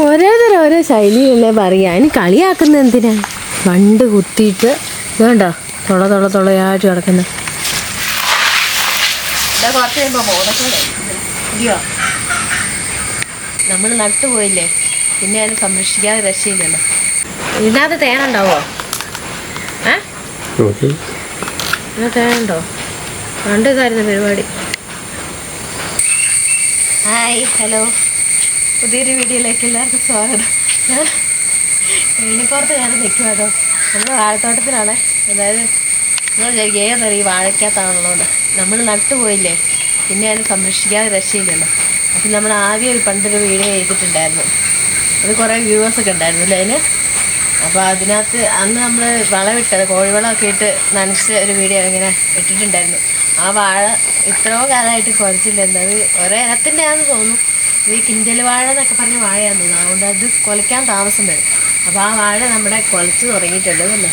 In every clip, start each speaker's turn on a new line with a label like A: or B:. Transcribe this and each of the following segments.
A: ഒരേ തരം ഓരോ ശൈലിയിലല്ലേ പറയാ ഇനി കളിയാക്കുന്ന എന്തിനാ? വണ്ട് കുത്തിയിട്ട് വേണ്ട തൊള തൊള തൊളയായിട്ട് കിടക്കുന്ന നമ്മൾ നട്ടുപോയില്ലേ പിന്നെ അത് സംരക്ഷിക്കാതെ രക്ഷയില്ലല്ലോ. ഇതിനകത്ത് തേനുണ്ടാവോ ഏ? തേനുണ്ടോ പണ്ട് ഇതായിരുന്നു പരിപാടി. Hi hello. പുതിയൊരു വീഡിയോയിലേക്ക് എല്ലാവർക്കും സ്വാഗതം. ഞാൻ എണ്ണിപ്പുറത്ത് ഞാൻ നിൽക്കും കേട്ടോ. നമ്മൾ വാഴത്തോട്ടത്തിലാണ്. അതായത് നിങ്ങൾ വിചാരിക്കും ഏതാണ് ഈ വാഴയ്ക്കകത്താണുള്ളത് നമ്മൾ നട്ടുപോയില്ലേ പിന്നെ അതിനെ സംരക്ഷിക്കാതെ രക്ഷയില്ലല്ലോ. അപ്പം നമ്മൾ ആദ്യം ഒരു പണ്ടൊരു വീഡിയോ ചെയ്തിട്ടുണ്ടായിരുന്നു അത് കുറേ വ്യൂവേഴ്സൊക്കെ ഉണ്ടായിരുന്നു അല്ലേ അതിന്? അപ്പോൾ അതിനകത്ത് അന്ന് നമ്മൾ വളമിട്ടത് കോഴിവളമൊക്കെ ഇട്ട് നനച്ച ഒരു വീഡിയോ ഇങ്ങനെ ഇട്ടിട്ടുണ്ടായിരുന്നു. ആ വാഴ ഇത്രയോ കാലമായിട്ട് കുലച്ചില്ലായിരുന്നു അത് ഒരേ ഇനത്തിന്റെ ആണെന്ന് തോന്നുന്നു ഈ കിൻഡൽ വാഴ എന്നൊക്കെ പറഞ്ഞ് വാഴയാന്ന് തോന്നുന്നു. അതുകൊണ്ട് അത് കുലയ്ക്കാൻ താമസം വരും. അപ്പോൾ ആ വാഴ നമ്മുടെ കുലച്ച് തുടങ്ങിയിട്ടുണ്ട് അല്ലേ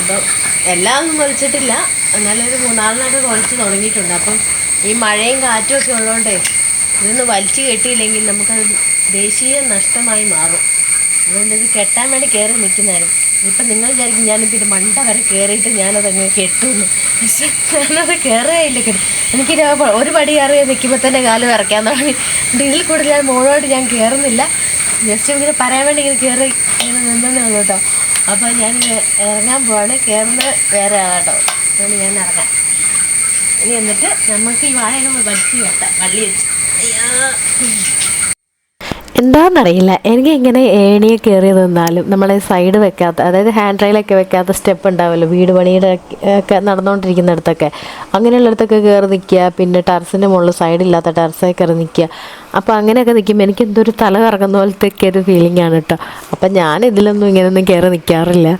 A: അപ്പം എല്ലാം ഒന്നും കുലച്ചിട്ടില്ല. എന്നാലും ഒരു മൂന്നാളിനൊക്കെ കുലച്ച് തുടങ്ങിയിട്ടുണ്ട്. അപ്പം ഈ മഴയും കാറ്റും ഒക്കെ ഉള്ളതുകൊണ്ടേ ഇതൊന്ന് വലിച്ചു കെട്ടിയില്ലെങ്കിൽ നമുക്കത് ദേശീയ നഷ്ടമായി മാറും. അതുകൊണ്ട് ഇത് കെട്ടാൻ വേണ്ടി കയറി നിൽക്കുന്നതായിരുന്നു ഇപ്പം നിങ്ങൾ വിചാരിക്കും ഞാനിപ്പോൾ ഇത് മണ്ട വരെ കയറിയിട്ട് ഞാനതങ്ങ് കെട്ടുന്നു. പക്ഷെ ഞാനത് കയറുകയില്ല കെട്ടി എനിക്ക് ഒരു പടി കയറി നിൽക്കുമ്പോൾ തന്നെ കാൽ വിറയ്ക്കാൻ തുടങ്ങി. ഇതിൽ കൂടുതൽ ഞാൻ മുകളോട്ട് ഞാൻ കയറുന്നില്ല ജസ്റ്റ് ഇങ്ങനെ പറയാൻ വേണ്ടി ഇങ്ങനെ കയറി ഇങ്ങനെ നിന്നേ ഉള്ളൂ കേട്ടോ. അപ്പോൾ ഞാൻ ഇറങ്ങാൻ പോവാണ്. കയറുന്നത് വേറെ ആളാട്ടോ. അതുകൊണ്ട് ഞാൻ ഇറങ്ങാം. ഇനി എന്നിട്ട് നമുക്ക് ഈ വാഴയൊക്കെ വലിച്ചു കെട്ടാം. വള്ളി വെച്ച്. അയ്യോ. എന്താണെന്നറിയില്ല എനിക്ക് ഇങ്ങനെ ഏണിയെ കയറി നിന്നാലും നമ്മളെ സൈഡ് വെക്കാത്ത അതായത് ഹാൻഡ് റെയിലൊക്കെ വെക്കാത്ത സ്റ്റെപ്പ് ഉണ്ടാവുമല്ലോ വീട് പണിയുടെ ഒക്കെ നടന്നുകൊണ്ടിരിക്കുന്നിടത്തൊക്കെ അങ്ങനെയുള്ളിടത്തൊക്കെ കയറി നിൽക്കുക പിന്നെ ടെറസിന്റെ മുകളിൽ സൈഡില്ലാത്ത ടെറസൊക്കെ കയറി നിൽക്കുക അപ്പോൾ അങ്ങനെയൊക്കെ നിൽക്കുമ്പോൾ എനിക്ക് എന്തൊരു തല കറങ്ങുന്ന പോലത്തെ ഒരു ഫീലിംഗ് ആണ് കേട്ടോ അപ്പം ഞാൻ ഇതിലൊന്നും ഇങ്ങനെയൊന്നും കയറി നിൽക്കാറില്ല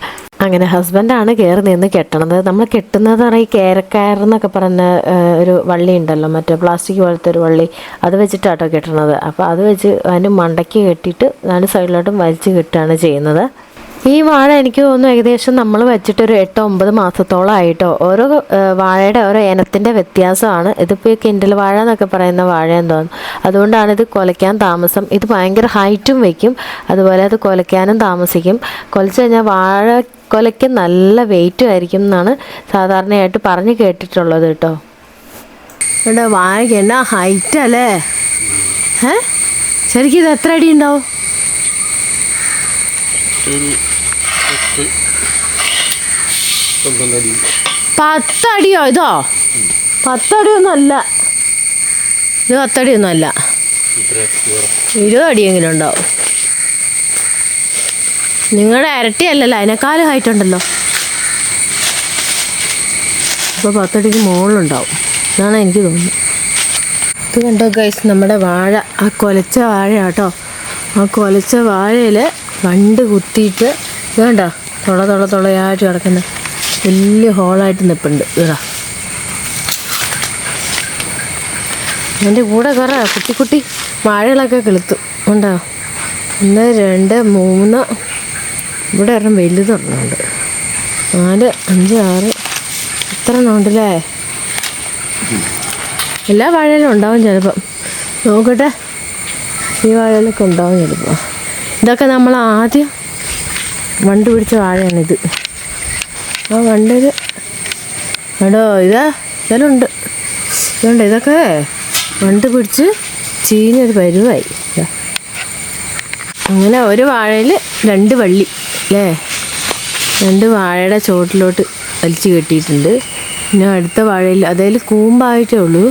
A: അങ്ങനെ ഹസ്ബൻഡാണ് കയറി നിന്ന് കെട്ടണത്. നമ്മൾ കെട്ടുന്നത് ഈ കേരക്കയർ എന്നൊക്കെ പറഞ്ഞ ഒരു വള്ളി ഉണ്ടല്ലോ മറ്റേ പ്ലാസ്റ്റിക് പോലത്തെ ഒരു വള്ളി. അത് വെച്ചിട്ടാട്ടോ കെട്ടണത്. അപ്പോൾ അത് വെച്ച് അതിന് മണ്ടയ്ക്ക് കെട്ടിയിട്ട് നാല് സൈഡിലോട്ടും വലിച്ച് കെട്ടുകയാണ് ചെയ്യുന്നത്. ഈ വാഴ എനിക്ക് തോന്നുന്നു ഏകദേശം നമ്മൾ വെച്ചിട്ട് ഒരു എട്ടോ ഒമ്പത് മാസത്തോളം ആയിട്ടോ. ഓരോ വാഴയുടെ ഓരോ ഇനത്തിന്റെ വ്യത്യാസമാണ്. ഇതിപ്പോൾ ഈ കിൻഡൽ വാഴ എന്നൊക്കെ പറയുന്ന വാഴയെന്ന് തോന്നുന്നു അതുകൊണ്ടാണ് ഇത് കൊലയ്ക്കാൻ താമസം. ഇത് ഭയങ്കര ഹൈറ്റും വയ്ക്കും അതുപോലെ അത് കൊലയ്ക്കാനും താമസിക്കും. കൊലച്ചു കഴിഞ്ഞാൽ വാഴ കൊലയ്ക്ക് നല്ല വെയിറ്റും ആയിരിക്കും എന്നാണ് സാധാരണയായിട്ട് പറഞ്ഞു കേട്ടിട്ടുള്ളത് കേട്ടോ. ഇവിടെ വാഴയ്ക്ക് എന്നാ ഹൈറ്റ് അല്ലേ? ഏ ശരിക്കും ഇത് എത്ര അടി ഉണ്ടാവും? പത്തടിയോ ഇതോ? പത്തടിയൊന്നും അല്ല ഇത് പത്തടിയൊന്നും അല്ല ഇരുപത് അടിയെങ്കിലും ഉണ്ടാവും. നിങ്ങളുടെ ഇരട്ടി അല്ലല്ലോ അതിനേക്കാളും ഹൈറ്റ് ഉണ്ടല്ലോ. അപ്പോൾ പത്തടിക്ക് മുകളിലുണ്ടാവും. എന്നാണ് എനിക്ക് തോന്നുന്നത്. ഇത് കണ്ടോ ഗൈസ് നമ്മുടെ വാഴ. ആ കൊലച്ച വാഴ കേട്ടോ ആ കൊലച്ച വാഴയിൽ വണ്ട് കുത്തിയിട്ട് ഇത് കണ്ടോ? തുള തുള തുളയായിട്ട് കിടക്കുന്ന വലിയ ഹോളായിട്ട് നിൽപ്പുണ്ട് ഇതാ. എന്റെ കൂടെ കുറേ കുട്ടി കുട്ടി വാഴകളൊക്കെ കിളുത്തു. ഉണ്ടോ ഒന്ന് രണ്ട് മൂന്ന് ഇവിടെ ഒരെണ്ണം വലുതൊരെണ്ണമുണ്ട്. നാല് അഞ്ച് ആറ് എത്ര എണ്ണമുണ്ടല്ലേ? എല്ലാ വാഴയിലും ഉണ്ടാവും ചിലപ്പം. നോക്കട്ടെ ഈ വാഴയിലൊക്കെ ഉണ്ടാവും ചിലപ്പോൾ ഇതൊക്കെ നമ്മൾ ആദ്യം വണ്ട് പിടിച്ച വാഴയാണിത്. ആ വണ്ടിൽ എടോ ഇതാ ഇതെല്ലാം ഉണ്ട്. ഇതുണ്ട് ഇതൊക്കെ വണ്ട് പിടിച്ച് ചീഞ്ഞൊരു പരുവായി. അങ്ങനെ ഒരു വാഴയിൽ രണ്ട് വള്ളി. അല്ലേ രണ്ട് വാഴയുടെ ചുവട്ടിലോട്ട് വലിച്ചു കെട്ടിയിട്ടുണ്ട്. പിന്നെ അടുത്ത വാഴയിൽ അതായത് കൂമ്പായിട്ടേ ഉള്ളൂ.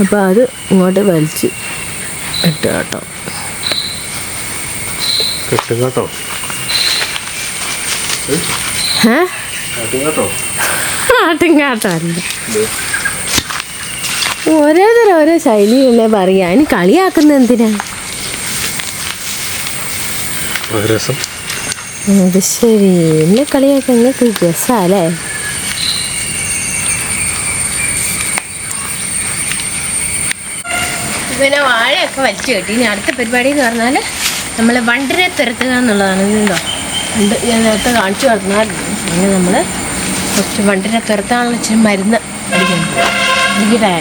A: അപ്പോൾ അത് ഇങ്ങോട്ട് വലിച്ച് ഇട്ട് കേട്ടോ.
B: കെട്ടും കേട്ടോ.
A: ഏ?
B: കെട്ടും. കേട്ടോ
A: ആട്ടുംകാട്ടല്ല ഒരേ തരം ഓരോ ശൈലിയല്ലേ പറയാ. അതിന് കളിയാക്കുന്ന എന്തിനാ?
B: രസം.
A: അത് ശരി. എന്നെ കളിയാക്കാൻ നിങ്ങൾക്ക് രസാലേ പിന്നെ വാഴയൊക്കെ വലിച്ചു കെട്ടി. ഇനി അടുത്ത പരിപാടി എന്ന് പറഞ്ഞാൽ നമ്മൾ വണ്ടിനെ തുരത്തുക എന്നുള്ളതാണ്. ഇതുണ്ടോ വണ്ട് ഞാൻ നേരത്തെ കാണിച്ചു പറഞ്ഞാൽ പിന്നെ നമ്മൾ കുറച്ച് വണ്ടിനെ തുരത്താനുള്ള ഇച്ചിരി മരുന്ന് അടിക്കണം. അടിക്കട്ടെ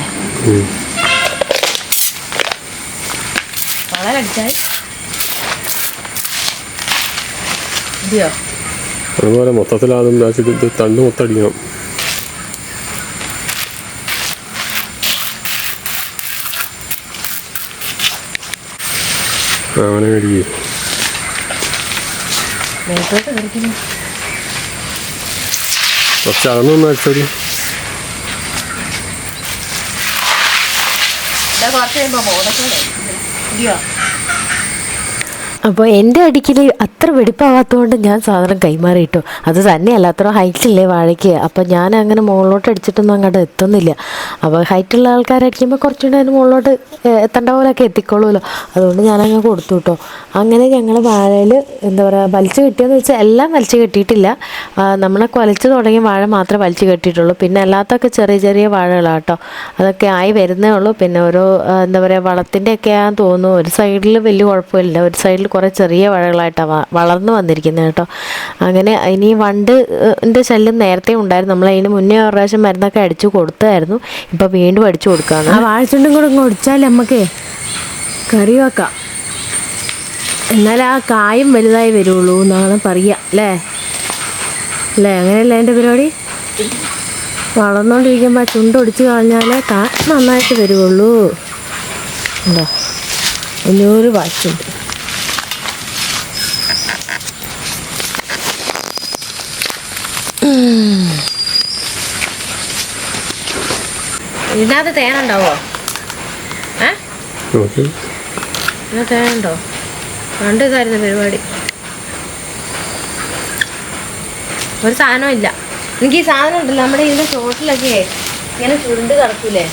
A: വളരെ അടിച്ചാൽ മതിയോ
B: അതുപോലെ മൊത്തത്തിൽ ആദ്യം ഇത് തണ്ട് മൊത്തടിക്കണം അങ്ങനെ
A: കഴിക്കും
B: കുറച്ച് അകന്നൊന്ന് അടിച്ചോടി.
A: കുറച്ച് കഴിയുമ്പോൾ അപ്പോൾ എന്റെ അടിക്കൽ അത്ര വെടിപ്പാവാത്തതുകൊണ്ട് ഞാൻ സാധനം കൈമാറി കിട്ടും അത് തന്നെയല്ല അത്ര ഹൈറ്റില്ലേ വാഴയ്ക്ക്. അപ്പോൾ ഞാൻ അങ്ങനെ മുകളിലോട്ട് അടിച്ചിട്ടൊന്നും അങ്ങോട്ട് എത്തുന്നില്ല. അപ്പോൾ ഹൈറ്റുള്ള ആൾക്കാരടിക്കുമ്പോൾ കുറച്ചുകൂടെ അതിന് മുകളിലോട്ട് എത്തേണ്ട പോലെയൊക്കെ എത്തിക്കോളുമല്ലോ അതുകൊണ്ട് ഞാനങ്ങ് കൊടുത്തു കേട്ടോ അങ്ങനെ ഞങ്ങൾ വാഴയിൽ എന്താ പറയുക വലിച്ചു കെട്ടിയെന്ന് വെച്ചാൽ എല്ലാം വലിച്ചു കെട്ടിയിട്ടില്ല. നമ്മളെ കൊലച്ച് തുടങ്ങിയ വാഴ മാത്രമേ വലിച്ചു കെട്ടിയിട്ടുള്ളൂ. പിന്നെ അല്ലാത്തൊക്കെ ചെറിയ ചെറിയ വാഴകളാണ് കേട്ടോ അതൊക്കെ ആയി വരുന്നേ ഉള്ളൂ. പിന്നെ ഓരോ എന്താ പറയുക വളത്തിന്റെ ഒക്കെ ആണെന്ന് തോന്നുന്നു. ഒരു സൈഡിൽ വലിയ കുഴപ്പമില്ല. ഒരു സൈഡിൽ കുറേ ചെറിയ വാഴകളായിട്ടാണ് വളർന്നു വന്നിരിക്കുന്നത് കേട്ടോ. അങ്ങനെ ഇനി വണ്ട് എന്റെ ശല്യം നേരത്തെ ഉണ്ടായിരുന്നു. നമ്മൾ അതിന് മുന്നേ ഒരു പ്രാവശ്യം മരുന്നൊക്കെ അടിച്ചു കൊടുത്തായിരുന്നു. ഇപ്പോൾ വീണ്ടും അടിച്ചു കൊടുക്കുകയാണ്
C: ആ വാഴച്ചുണ്ടും കൂടെ ഇങ്ങ് ഒടിച്ചാൽ നമുക്ക് കറി വെക്കാം. എന്നാൽ ആ കായും വലുതായി വരുള്ളൂ എന്നാണ് പറയുക അല്ലേ? അല്ലേ? അങ്ങനെയല്ലേ എന്റെ പരിപാടി? വളർന്നുകൊണ്ടിരിക്കുമ്പോൾ ആ ചുണ്ട് ഒടിച്ച് കളഞ്ഞാലേ കാ നന്നായിട്ട് വരുള്ളൂ. ഉണ്ടോ? അഞ്ഞൂറ് വാച്ചുണ്ട്
A: ഇതിനകത്ത് തേനുണ്ടാവോ? ഏ? ഇതിനകത്ത് തേനുണ്ടോ? രണ്ട് ഇതായിരുന്നു പരിപാടി. ഒരു സാധനവും ഇല്ല. എനിക്ക് ഈ സാധനം ഉണ്ടല്ലോ നമ്മുടെ ഇതിന്റെ ചോട്ടിലൊക്കെ ഇങ്ങനെ ചുരുണ്ട് കിടക്കൂലേ?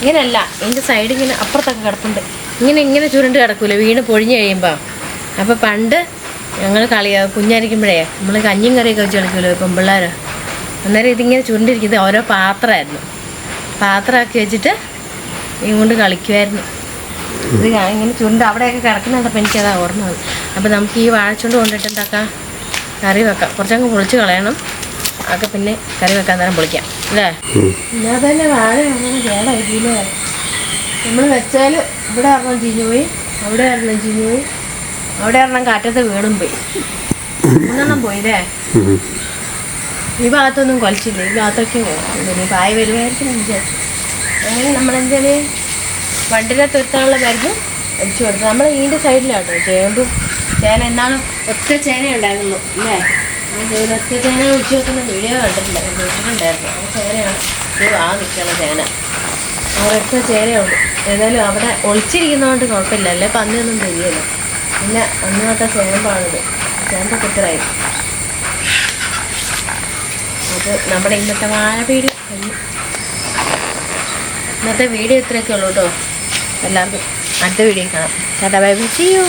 A: ഇങ്ങനെയല്ല ഇതിന്റെ സൈഡ് ഇങ്ങനെ അപ്പുറത്തൊക്കെ കിടപ്പുണ്ട്. ഇങ്ങനെ ഇങ്ങനെ ചുരുണ്ട് കിടക്കൂലേ വീണ് പൊഴിഞ്ഞ് കഴിയുമ്പോൾ അപ്പോൾ പണ്ട് ഞങ്ങൾ കളി കുഞ്ഞായിരിക്കുമ്പോഴേ നമ്മൾ കഞ്ഞിയും കറിയൊക്കെ വെച്ച് കളിക്കുമല്ലോ പെമ്പിള്ളേർ പിള്ളേർ അന്നേരം ഇതിങ്ങനെ ചുരുണ്ടിരിക്കുന്നത് ഓരോ പാത്രമായിരുന്നു. പാത്രമാക്കി വെച്ചിട്ട് ഇങ്ങോട്ട് കളിക്കുമായിരുന്നു ഇത് ഞാൻ ഇങ്ങനെ ചുണ്ട് അവിടെയൊക്കെ കിടക്കുന്നുണ്ടപ്പോൾ എനിക്കതാ ഓർമ്മ വന്നു അപ്പോൾ നമുക്ക് ഈ വാഴച്ചുണ്ട് കൊണ്ടിട്ട് എന്താക്കാം? കറി വെക്കാം. കുറച്ചങ്ങ് പൊളിച്ച് കളയണം. അതൊക്കെ പിന്നെ കറി വെക്കാൻ നേരം പൊളിക്കാം. അല്ലേ? ഞാൻ തന്നെ വാഴ അങ്ങനെ കേടായില്ലേ നമ്മൾ വെച്ചാൽ ഇവിടെ ഒരെണ്ണം ചീഞ്ഞു പോയി അവിടെ ഒരെണ്ണം ചീഞ്ഞു പോയി അവിടെ ഒരെണ്ണം കാറ്റത്ത് വീണും പോയി. മൂന്നെണ്ണം പോയില്ലേ? ഈ ഭാഗത്തൊന്നും കൊലച്ചില്ല ഈ ഭാഗത്തൊക്കെ ഇനി പായ വരുമായിരിക്കും വിചാരിച്ചു. അങ്ങനെ നമ്മളെന്തായാലും വണ്ടിനെ തുരുത്താനുള്ള മരുന്ന് അടിച്ചു കൊടുത്തു. നമ്മൾ ഇതിന്റെ സൈഡിലാട്ടോ ചേമ്പും ചേന എന്നാലും ഒറ്റ ചേന ഉണ്ടായിരുന്നു അല്ലേ? ഒറ്റ ചേന ഒഴിച്ചു വെക്കുന്ന വീഡിയോ കണ്ടിട്ടില്ല വീട്ടിലുണ്ടായിരുന്നു ആ ചേനയാണ് ഇത് ആ നിൽക്കുന്ന ചേന. ഒരൊറ്റ ചേനയുണ്ട് ഏതായാലും അവിടെ ഒളിച്ചിരിക്കുന്നതുകൊണ്ട് കുഴപ്പമില്ല. അല്ലേ? പന്നിയൊന്നും തിരിയല്ലോ. പിന്നെ അന്ന് തൊട്ട ചേമ്പാണിത്. ചേമ്പ് ഇത്രയായി അത് നമ്മുടെ ഇന്നത്തെ വാഴ വീഡിയോ. ഇന്നത്തെ വീഡിയോ ഇത്രയൊക്കെ ഉള്ളൂ കേട്ടോ. എല്ലാവർക്കും അടുത്ത വീഡിയോ കാണാം. ചേട്ടാ ബൈ ബൈ. ചെയ്യൂ